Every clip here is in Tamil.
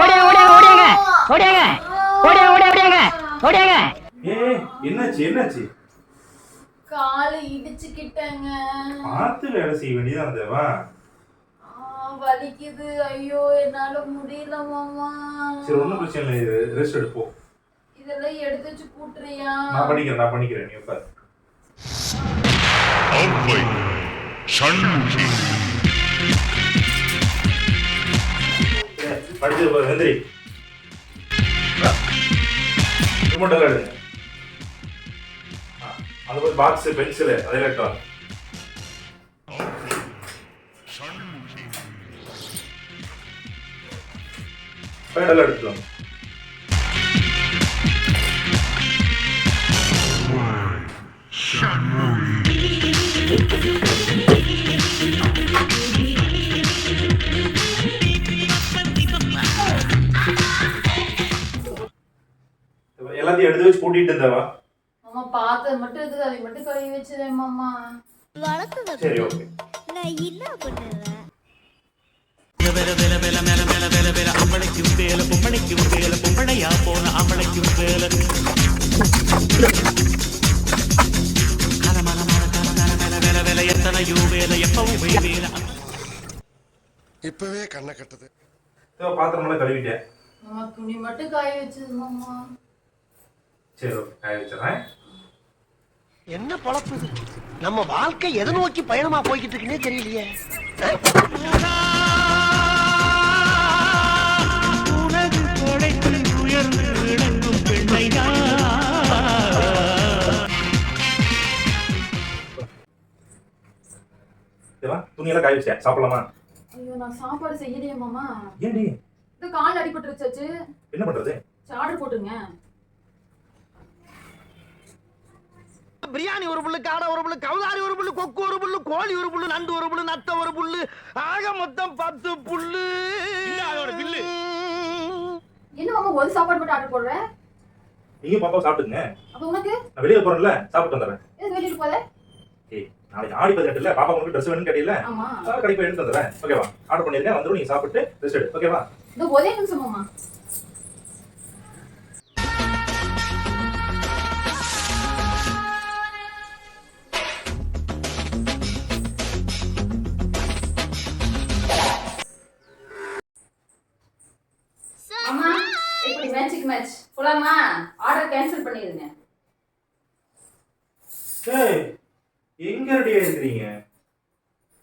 ஓடியாங்க ஓடியாங்க ஓடியாங்க. ஓடியாங்க. ஓடியாங்க ஓடியாங்க ஓடியாங்க. ஏய் என்னாச்சு என்னாச்சு? காலை இடிச்சுக்கிட்டேங்க. பார்த்து வேலை செய்ய வேண்டியதா தேவா வலிக்குது. ஐயோ என்னால முடியல மாமா. சரி ஒண்ணும் பிரச்சனை இல்லை. ரெஸ்ட் எடுப்போம் இதெல்லாம் எடுத்து வச்சு கூட்டுறியா? நான் பண்ணிக்கிறேன் நான் பண்ணிக்கிறேன். நீ உட்கார். சண்முகி. அடிச்சு பாரு எந்திரி மட்டும் எழுதுங்க அந்த மாதிரி பாக்ஸ் பென்சிலு அதே வைக்கலாம் ஃபைனலாக எடுத்துக்கலாம் Shanmugam. எல்லாத்தையும் எடுத்து வச்சு கூட்டிட்டு இருந்தவா? மாமா பார்த்தது மட்டும் இருக்குது. அதை மட்டும் கழுவி வச்சிருந்தேன் மாமா. வளர்த்தத சரி ஓகே. நான் என்ன பண்ணுவேன்? இப்பவே கண்ணை கட்டுது. பாத்திரமெல்லாம் கழுவிட்டேன். துணி மட்டும் காய வச்சது மாமா. சரி ஓகே காய வச்சிடறேன் என்ன பொழப்பு? இது? நம்ம வாழ்க்கை எதை நோக்கி பயணமா போய்கிட்டு இருக்குன்னே தெரியலையே. தேவா துணியெல்லாம் காய வச்சேன் சாப்பிடலாமா? ஐயோ நான் சாப்பாடு செய்யலையே மாமா. ஏன்டி இது கால் அடிபட்டுருச்சாச்சு என்ன பண்றது? ஆர்டர் போட்டுங்க பிரியாணி ஒரு புல்லு காடை ஒரு புல்லு கவுதாரி ஒரு புல்லு கொக்கு ஒரு புல்லு கோழி ஒரு புல்லு நண்டு ஒரு புல்லு நத்த ஒரு புல்லு ஆக மொத்தம் பத்து புல்லு. அதோட பில்லு. என்ன ஒரு சாப்பாடு மட்டும் ஆர்டர் போடுற? நீங்க பாப்பா சாப்பிட்டுங்க அப்ப உனக்கு? நான் வெளியே போறேன்ல சாப்பிட்டு வந்துடுறேன். எதுக்கு வெளியிட்டு போத ஏய் நாளைக்கு ஆடி பதினெட்டு இல்ல பாப்பா உங்களுக்கு ட்ரெஸ் வேணும்னு கேட்டீங்கல்ல ஆமா. கடைக்கு எடுத்து வந்துடுறேன். ஓகேவா? ஆர்டர் பண்ணிருக்கேன் வந்துடும் நீங்க சாப்பிட்டு ரெஸ்ட் எடு. ஓகேவா? இந்த ஒரே நிமிஷம் மாமா. எப்படி மேட்சிக் மேட்ச் போலாமா? ஆர்டர் கேன்சல் பண்ணிடுங்க. ஏய் எங்க ரெடி ஆயிருக்கிறீங்க?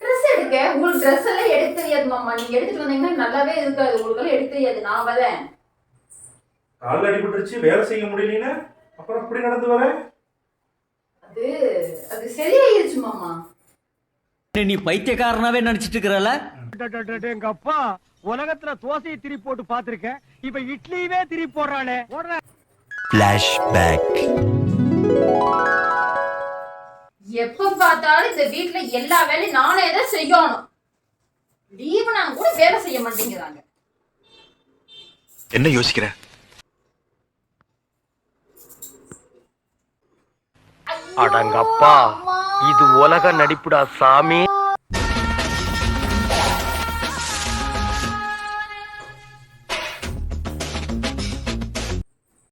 ட்ரெஸ் எடுக்க உங்களுக்கு ட்ரெஸ் எல்லாம் எடுக்க தெரியாது மாமா. நீங்க எடுத்துட்டு வந்தீங்கன்னா நல்லாவே இருக்காது. உங்களுக்கு எல்லாம் எடுக்க தெரியாது. நான் வரேன் காலில் அடிபட்டுருச்சு. வேலை செய்ய முடியலன்னு? அப்புறம் அப்படி நடந்து வர? அது அது சரியாயிருச்சு மாமா. நீ பைத்தியக்காரனாவே நினைச்சிட்டு இருக்கிறல? எங்க அப்பா உலகத்துல தோசையை திரி போட்டு பாத்திருக்கேன் இப்ப இட்லியவே திரி போடுறானே போடுற. எப்ப பார்த்தாலும் இந்த வீட்ல எல்லா வேலையும் நானே தான் செய்யணும். லீவு நாங்க கூட வேலை செய்ய மாட்டேங்கிறாங்க. என்ன யோசிக்கிற? அடங்கப்பா இது உலக நடிப்புடா சாமி.